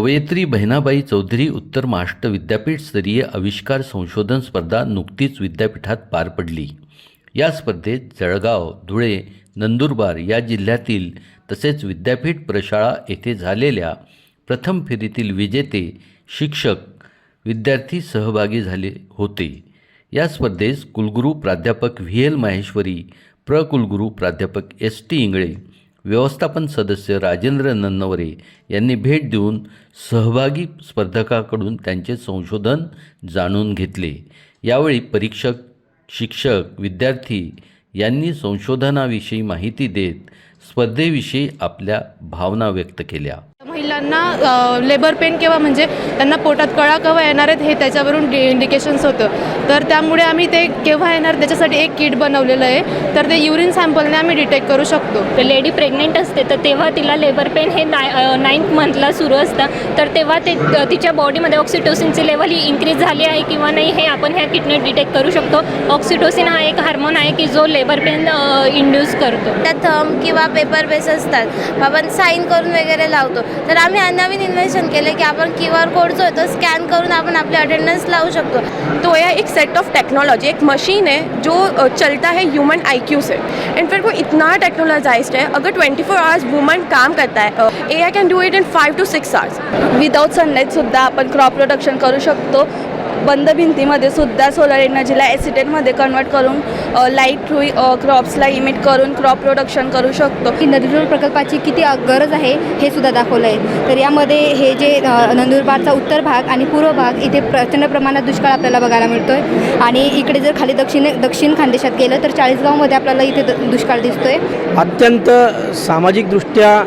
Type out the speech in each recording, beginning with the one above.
कवयित्री बहिणाबाई चौधरी उत्तर महाराष्ट्र विद्यापीठ स्तरीय आविष्कार संशोधन स्पर्धा नुकतीच विद्यापीठात पार पडली. या स्पर्धेत जळगाव धुळे नंदुरबार या जिल्ह्यातील तसेच विद्यापीठ प्रशाळा येथे झालेल्या प्रथम फेरीतील विजेते शिक्षक विद्यार्थी सहभागी झाले होते. या स्पर्धेस कुलगुरू प्राध्यापक व्ही एल माहेश्वरी प्र कुलगुरू प्राध्यापक एस टी इंगळे व्यवस्थापन सदस्य राजेंद्र नन्नवरे यांनी भेट देऊन सहभागी स्पर्धकाकडून त्यांचे संशोधन जाणून घेतले. यावेळी परीक्षक शिक्षक विद्यार्थी यांनी संशोधनाविषयी माहिती देत स्पर्धेविषयी आपल्या भावना व्यक्त केल्या. महिलांना लेबर पेन केव्हा म्हणजे त्यांना पोटात कळा केव्हा येणार आहेत हे त्याच्यावरून इंडिकेशन्स होतं. तर त्यामुळे आम्ही ते केव्हा येणार त्याच्यासाठी एक किट बनवलेलं आहे. तर ते युरिन सॅम्पलने आम्ही डिटेक्ट करू शकतो. लेडी प्रेग्नेंट असते तर तेव्हा तिला लेबर पेन हे नाय नाईन्थ मंथला सुरू असतं. तर तेव्हा ते तिच्या बॉडीमध्ये ऑक्सिटोसिनची लेवल ही इन्क्रीज झाली आहे किंवा नाही हे आपण ह्या किटने डिटेक्ट करू शकतो. ऑक्सिटोसिन हा एक हार्मोन आहे की जो लेबर पेन इंड्यूस करतो. त्या थंब किंवा पेपर बेस असतात. आपण साईन करून वगैरे लावतो. तर आम्ही नवीन इन्व्हेन्शन केलं की आपण क्यू आर कोड जो आहे तो स्कॅन करून आपण आपली अटेंडन्स लावू शकतो. तो है एक सेट ऑफ टेक्नोलॉजी एक मशीन है जो चलता है ह्यूमन आईक्यू से. इनफैक्ट वो इतना टेक्नोलॉजाइज्ड है। अगर 24 फोर आवर्स वुमन काम करता है A I can do it in five two six hours without सनलाईटसुद्धा आपण क्रॉप प्रोडक्शन करू शकतो. बंद भिंतीमध्ये सुद्धा सोलर एनर्जीला ॲसिडेटमध्ये कन्वर्ट करून लाइट थ्रू क्रॉप्सला इमिट करून क्रॉप प्रोडक्शन करू शकतो. की नदीजोड प्रकल्पाची किती गरज आहे हे सुद्धा दाखवलं आहे तर यामध्ये हे जे नंदुरबारचा उत्तर भाग आणि पूर्व भाग इथे प्रचंड प्रमाणात दुष्काळ आपल्याला बघायला मिळतो आहे आणि इकडे जर खाली दक्षिण दक्षिण खानदेशात गेलं तर चाळीसगावमध्ये आपल्याला इथे दुष्काळ दिसतो आहे अत्यंत सामाजिकदृष्ट्या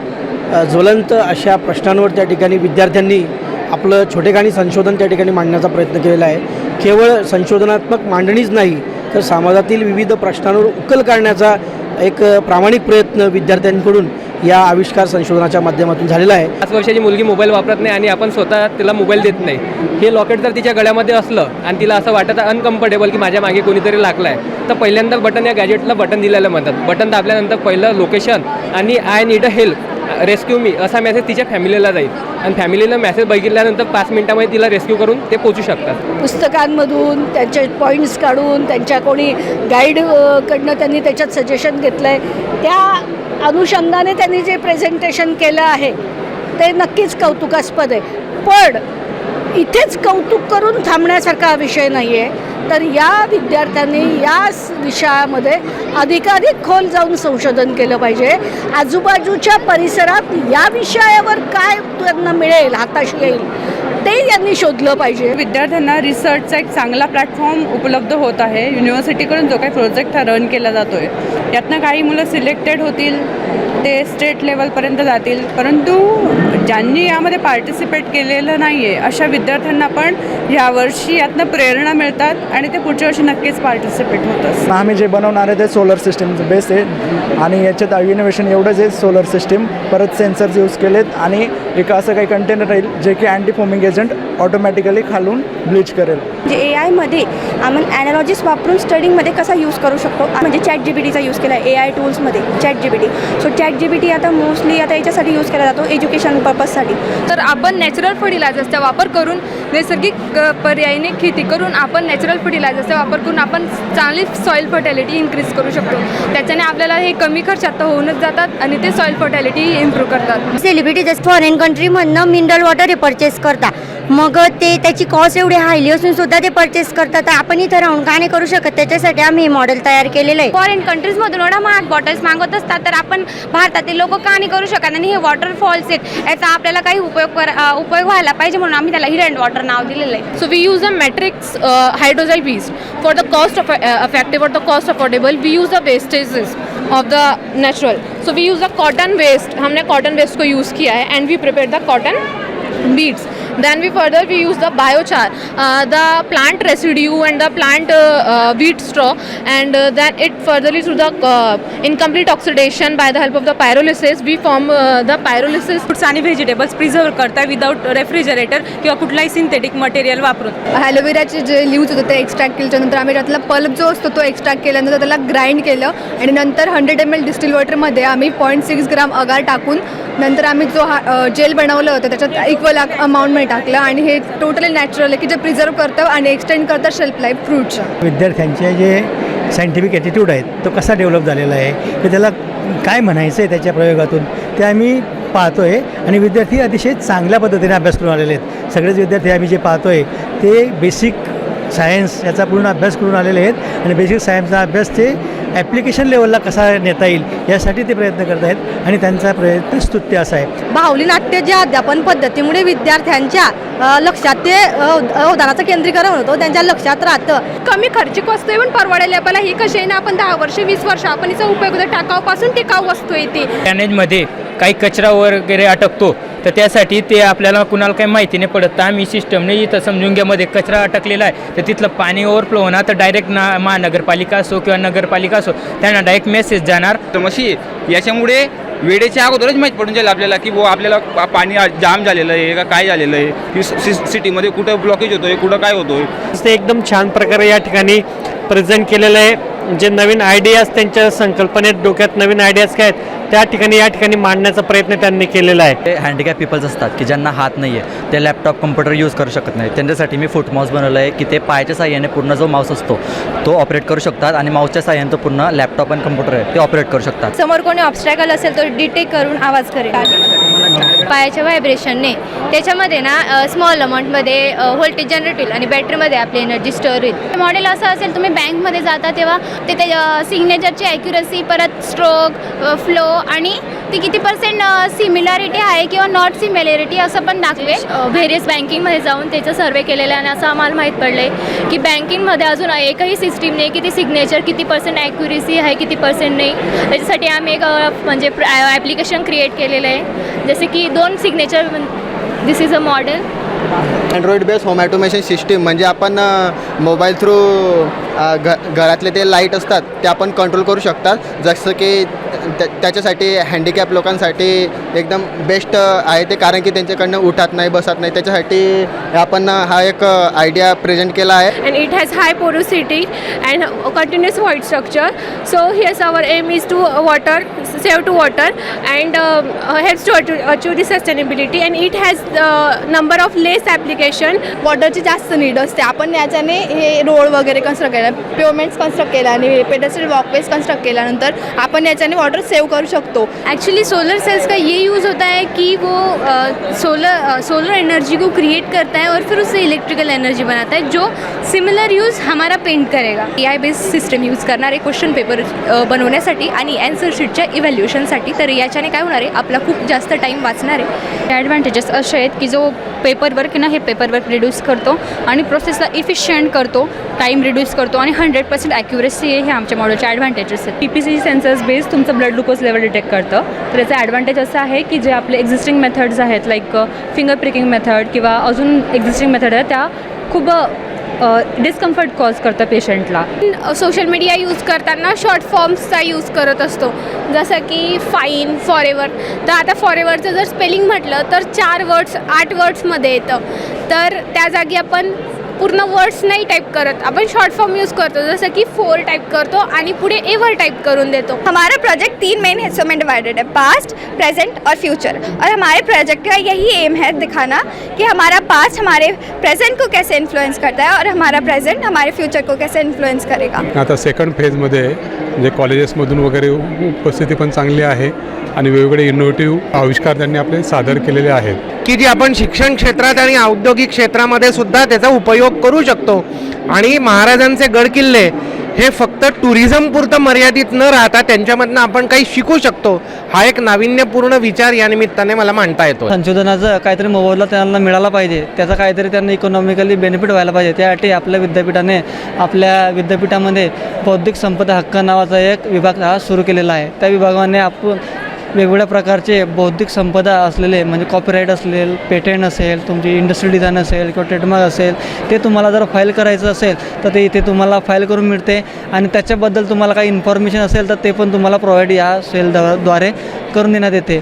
ज्वलंत अशा प्रश्नांवर त्या ठिकाणी विद्यार्थ्यांनी आपलं छोटेखानी संशोधन त्या ठिकाणी मांडण्याचा प्रयत्न केलेला आहे. केवळ संशोधनात्मक मांडणीच नाही तर समाजातील विविध प्रश्नांवर उकल काढण्याचा एक प्रामाणिक प्रयत्न विद्यार्थ्यांकडून या आविष्कार संशोधनाच्या माध्यमातून झालेला आहे. पाच वर्षाची मुलगी मोबाईल वापरत नाही आणि आपण स्वतः तिला मोबाईल देत नाही. हे लॉकेट जर तिच्या गळ्यामध्ये असलं आणि तिला असं वाटत अनकम्फर्टेबल की माझ्या मागे कोणीतरी लागलं आहे तर पहिल्यांदा बटन या गॅजेटला बटन दिलेलं म्हणतात. बटन दाबल्यानंतर पहिलं लोकेशन आणि I need a help rescue me असा मेसेज तिच्या फॅमिलीला जाईल. आणि फॅमिलीला मेसेज बघितल्यानंतर पाच मिनिटामध्ये तिला रेस्क्यू करून ते पोचू शकतात. पुस्तकांमधून त्यांचे पॉईंट्स काढून त्यांच्या कोणी गाईडकडनं त्यांनी त्याच्यात सजेशन घेतलं आहे त्या अनुषंगाने त्यांनी जे प्रेझेंटेशन केलं आहे ते नक्कीच कौतुकास्पद आहे. पण इथेच कौतुक करून थांबण्यासारखा हा विषय नाही आहे तर या विद्यार्थ्यांनी या विषयामध्ये अधिकाधिक खोल जाऊन संशोधन केलं पाहिजे. आजूबाजूच्या परिसरात या विषयावर काय त्यांना मिळेल हाताशी येईल ते यांनी शोधलं पाहिजे? विद्यार्थ्यांना रिसर्चचा एक चांगला प्लॅटफॉर्म उपलब्ध होत आहे. युनिव्हर्सिटीकडून जो काही प्रोजेक्ट हा रन केला जातो आहे यातनं काही मुलं सिलेक्टेड होतील ते स्टेट लेवलपर्यंत जातील. परंतु ज्यांनी यामध्ये पार्टिसिपेट केलेलं नाही आहे अशा विद्यार्थ्यांना पण यावर्षी यातनं प्रेरणा मिळतात आणि ते पुढच्या वर्षी नक्कीच पार्टिसिपेट होत असतात आम्ही जे बनवणार आहे ते सोलर सिस्टीमचं बेस आहे. आणि याच्यात इनोव्हेशन एवढंच आहे सोलर सिस्टीम परत सेन्सर्स यूज केलेत आणि एक असं काही कंटेनर राहील जे की अँटी फोमिंग एजंट ऑटोमॅटिकली खालून ब्लीच करेल. म्हणजे ए आयमध्ये आपण ॲनालॉजीस वापरून स्टडिंगमध्ये कसा यूज करू शकतो? म्हणजे चॅट जी बी टीचा यूज केला A I टूल्समध्ये chat G B T so chat G B T आता मोस्टली आता याच्यासाठी यूज केला जातो एज्युकेशन पर्पजसाठी तर आपण नॅचरल फर्टिलायझर्सचा वापर करून नैसर्गिक पर्यायाने खेती करून आपण नॅचरल फर्टिलायझर्सचा वापर करून आपण चांगली सॉईल फर्टॅलिटी इन्क्रीज करू शकतो. त्याच्याने आपल्याला हे कमी खर्चात तर होऊनच जातात आणि ते सॉईल फर्टॅलिटी इम्प्रूव्ह करतात. सेलिब्रिटी जस्ट फॉरेन कंट्रीमधनं मिनरल वॉटर हे परचेस करता. मग ते त्याची कॉस्ट एवढी हायली असून सुद्धा ते परचेस करतात तर आपण इथं राहून का नाही करू शकत त्याच्यासाठी आम्ही हे मॉडेल तयार केलेलं आहे फॉरेन कंट्रीजमधून एवढा महाग बॉटल्स मागवत असतात तर आपण भारतातील लोक का नाही करू शकत आणि हे वॉटरफॉल्स आहेत याचा आपल्याला काही उपयोग कर अ, उपयोग व्हायला पाहिजे म्हणून आम्ही त्याला हिरंड वॉटर नाव दिलेलं आहे a matrix uh, hydrogel beast for the cost of uh, effective or the cost affordable. We use the wastages of the natural. So we use the cotton waste. हमने cotton waste को use किया है and we prepare the cotton beads. Then we further we use the biochar uh, the plant residue and the plant uh, uh, wheat straw and uh, then it furtherly through the uh, incomplete oxidation by the help of the pyrolysis we form uh, the pyrolysis fruits आणि vegetables preserve करता without refrigerator किंवा कुठलाही synthetic material वापरून ॲलोवेराचे जे leaves होते ते extract केल्याच्यानंतर आम्ही त्यातला पल्प जो असतो तो एक्स्ट्रॅक्ट केल्यानंतर त्याला ग्राइंड केलं आणि नंतर हंड्रेड एम एल डिस्टिल वॉटरमध्ये आम्ही पॉईंट सिक्स ग्राम अगार टाकून नंतर आम्ही जो हा जेल बनवलं होतं त्याच्यात इक्वल अमाऊंटमध्ये टाकलं आणि हे टोटली नॅचरल आहे की जे प्रिझर्व करतं आणि एक्सटेंड करतं शेल्फ लाईफ फ्रूटच्या विद्यार्थ्यांचे जे सायंटिफिक ॲटिट्यूड आहेत तो कसा डेव्हलप झालेला आहे की त्याला काय म्हणायचं आहे त्याच्या प्रयोगातून ते आम्ही पाहतो आहे आणि विद्यार्थी अतिशय चांगल्या पद्धतीने अभ्यास करून आलेले आहेत. सगळेच विद्यार्थी आम्ही जे पाहतो आहे ते बेसिक सायन्स याचा पूर्ण अभ्यास करून आलेले आहेत. आणि बेसिक सायन्सचा अभ्यास ते ॲप्लिकेशन लेवलला कसा नेता येईल यासाठी ते प्रयत्न करत आहेत आणि त्यांचा प्रयत्न स्तुत्य असा आहे. बाहुली नाट्य जे अध्यापन पद्धतीमुळे विद्यार्थ्यांच्या लक्षात ते अवधानाचं केंद्रीकरण होतं त्यांच्या लक्षात राहतं. कमी खर्चिक वस्तू आहे पण परवडेलेबल आहे ही कशी आहे ना आपण दहा वर्ष वीस वर्ष आपण हिचा उपयोग होतो टाकाऊपासून टिकाऊ वस्तू आहे ती. ड्रेनेजमध्ये काही कचरा वगैरे अटकतो तर त्यासाठी ते आपल्याला कुणाला काही माहिती नाही पडत. तर आम्ही सिस्टमने इथं समजुंग्यामध्ये कचरा अटकलेला आहे. तर तिथलं पाणी ओव्हरफ्लो होणार तर डायरेक्ट ना महानगरपालिका असो किंवा नगरपालिका असो त्यांना डायरेक्ट मेसेज जाणार. तर मशी याच्यामुळे वेळेच्या अगोदरच माहीत पडून जाईल आपल्याला की बुवा आपल्याला पाणी जाम झालेलं आहे का काय झालेलं आहे? की सि- सिटीमध्ये कुठं ब्लॉकेज होतोय कुठं काय होतोय? ते एकदम छान प्रकारे या ठिकाणी प्रेझेंट केलेलं आहे. जे नवीन आयडियाज त्यांच्या संकल्पनेत डोक्यात नवीन आयडियाज काय आहेत त्या ठिकाणी या ठिकाणी मांडण्याचा प्रयत्न त्यांनी केलेला आहे. ते हँडिकॅप पीपल्स असतात की ज्यांना हात नाही आहे ते लॅपटॉप कम्प्युटर यूज करू शकत नाही त्यांच्यासाठी मी फुट माऊस बनवलं आहे की ते पायाच्या साह्याने पूर्ण जो माऊस असतो तो ऑपरेट करू शकतात आणि माऊसच्या साह्याने तो पूर्ण लॅपटॉप आणि कम्प्युटर आहे ते ऑपरेट करू शकतात. समोर कोणी ऑब्स्ट्रॅकल असेल तर डिटेक्ट करून आवाज करेल. पायाच्या व्हायब्रेशनने त्याच्यामध्ये ना स्मॉल अमाऊंटमध्ये व्होल्टेज जनरेट होईल आणि बॅटरीमध्ये आपली एनर्जी स्टोअर होईल मॉडेल असं असेल तुम्ही बँकमध्ये जाता तेव्हा ते त्या सिग्नेचरची ॲक्युरसी परत स्ट्रोक फ्लो आणि ती किती पर्सेंट सिमिलॅरिटी आहे किंवा नॉट सिमिलॅरिटी असं पण दाखवे. व्हेरियस बँकिंगमध्ये जाऊन त्याचं सर्वे केलेलं आहे आणि असं आम्हाला माहीत पडलं आहे की बँकिंगमध्ये अजून एकही सिस्टीम नाही की ती सिग्नेचर किती पर्सेंट ॲक्युरेसी आहे किती पर्सेंट नाही. त्याच्यासाठी आम्ही एक म्हणजे ॲप्लिकेशन क्रिएट केलेलं आहे. जसे की दोन signature this is a model android base home automation system म्हणजे आपण मोबाईल थ्रू घ घरातले ते लाइट असतात ते आपण कंट्रोल करू शकतात. जसं की त्या- त्याच्यासाठी हँडिकॅप लोकांसाठी एकदम बेस्ट आहे ते कारण की त्यांच्याकडनं उठत नाही बसत नाही. त्याच्यासाठी आपण हा एक आयडिया प्रेझेंट केला आहे. And it has high porosity and continuous void structure. So here's our aim is to uh, water, save to water and uh, to helps to achieve, achieve the sustainability and it has the number of less application. वॉटरची जास्त need असते आपण याच्याने हे road वगैरे construct केला payments construct केला आणि पेडेस्ट्रियल वॉकवेज कन्स्ट्रक्ट केल्यानंतर आपण याच्याने वॉटर सेव्ह करू शकतो एक्चुअली सोलर सेल्स का ये यूज़ होता है कि वो सोलर सोलर एनर्जी को क्रिएट करता है और फिर उससे इलेक्ट्रिकल एनर्जी बनाता है जो सिमिलर यूज़ हमारा पेंट करेगा A I based system use करणारे क्वेश्चन पेपर बनवण्यासाठी आणि अँसर शीटच्या इव्हॅल्युएशनसाठी तर याच्याने काय होणार आहे? आपला खूप जास्त टाईम वाचणार आहे. ॲडव्हान्टेजेस असे आहेत की जो पेपर वर्क ना हे पेपर वर्क रिड्यूस करतो आणि प्रोसेसला इफिशियंट करतो टाईम रिड्यूस करतो आणि हंड्रेड पर्सेंट ॲक्युरेसी आहे हे आमच्या मॉडेलचे ॲडव्हान्टेजेस आहेत. P P C sensors base तुमचं ब्लड ग्लुकोज लेवल डिटेक्ट करतं. तर याचा ॲडव्हान्टेज असं आहे की जे आपले एक्झिस्टिंग मेथड्स आहेत लाईक फिंगर प्रिकिंग मेथड किंवा अजून एक्झिस्टिंग मेथड आहेत त्या खूप डिस्कम्फर्ट कॉज करतं पेशंटला सोशल मीडिया यूज करताना शॉर्ट फॉर्म्सचा यूज करत असतो. जसं की फाईन फॉर एवर तर आता फॉर एवरचं जर स्पेलिंग म्हटलं तर चार वर्ड्स आठ वर्ड्समध्ये येतं. तर त्या जागी आपण पूर्ण वर्ड्स नाही टाईप करत. आपण शॉर्ट फॉर्म यूज करतो जसं की फोर टाईप करतो आणि पुढे एवर टाईप करून देतो. हमारा प्रोजेक्ट तीन मेन हिस्सों में डिवाइडेड है पास्ट प्रेजेंट और फ्यूचर और हमारे प्रोजेक्ट का यही एम है दिखाना कि हमारा पास्ट हमारे प्रेजेंट को कैसे इन्फ्लुएंस करता है और हमारा प्रेजेंट हमारे फ्यूचर को कैसे इन्फ्लुएंस करेगा। आता सेकंड फेजमध्ये म्हणजे कॉलेजेसमधून वगैरे उपस्थिती पण चांगली आहे आणि वेगवेगळे इनोव्हेटिव्ह आविष्कार त्यांनी आपले सादर केलेले आहेत. की जी आपण शिक्षण क्षेत्रात आणि औद्योगिक क्षेत्रामध्ये सुद्धा त्याचा उपयोग करू शकतो. आणि महाराजांचे गडकिल्ले हे फक्त टुरिझम पुरतं मर्यादित न राहता त्यांच्यामधनं आपण काही शिकू शकतो. हा एक नाविन्यपूर्ण विचार या निमित्ताने मला मांडता येतो संशोधनाचं काहीतरी मोबदला त्यांना मिळाला पाहिजे. त्याचा काहीतरी त्यांना इकॉनॉमिकली बेनिफिट व्हायला पाहिजे. त्यासाठी आपल्या विद्यापीठाने आपल्या विद्यापीठामध्ये बौद्धिक संपदा हक्क नावाचा एक विभाग हा सुरू केलेला आहे. त्या विभागाने आपण वेगवेगळ्या प्रकारचे बौद्धिक संपदा असलेले म्हणजे कॉपीराईट असेल पेटंट असेल तुमची इंडस्ट्री डिझाईन असेल किंवा ट्रेडमार्क असेल ते तुम्हाला जर फाईल करायचं असेल तर ते इथे तुम्हाला फाईल करून मिळते. आणि त्याच्याबद्दल तुम्हाला काही इन्फॉर्मेशन असेल तर ते पण तुम्हाला प्रोव्हाइड या सेलद्वारे करून देण्यात येते.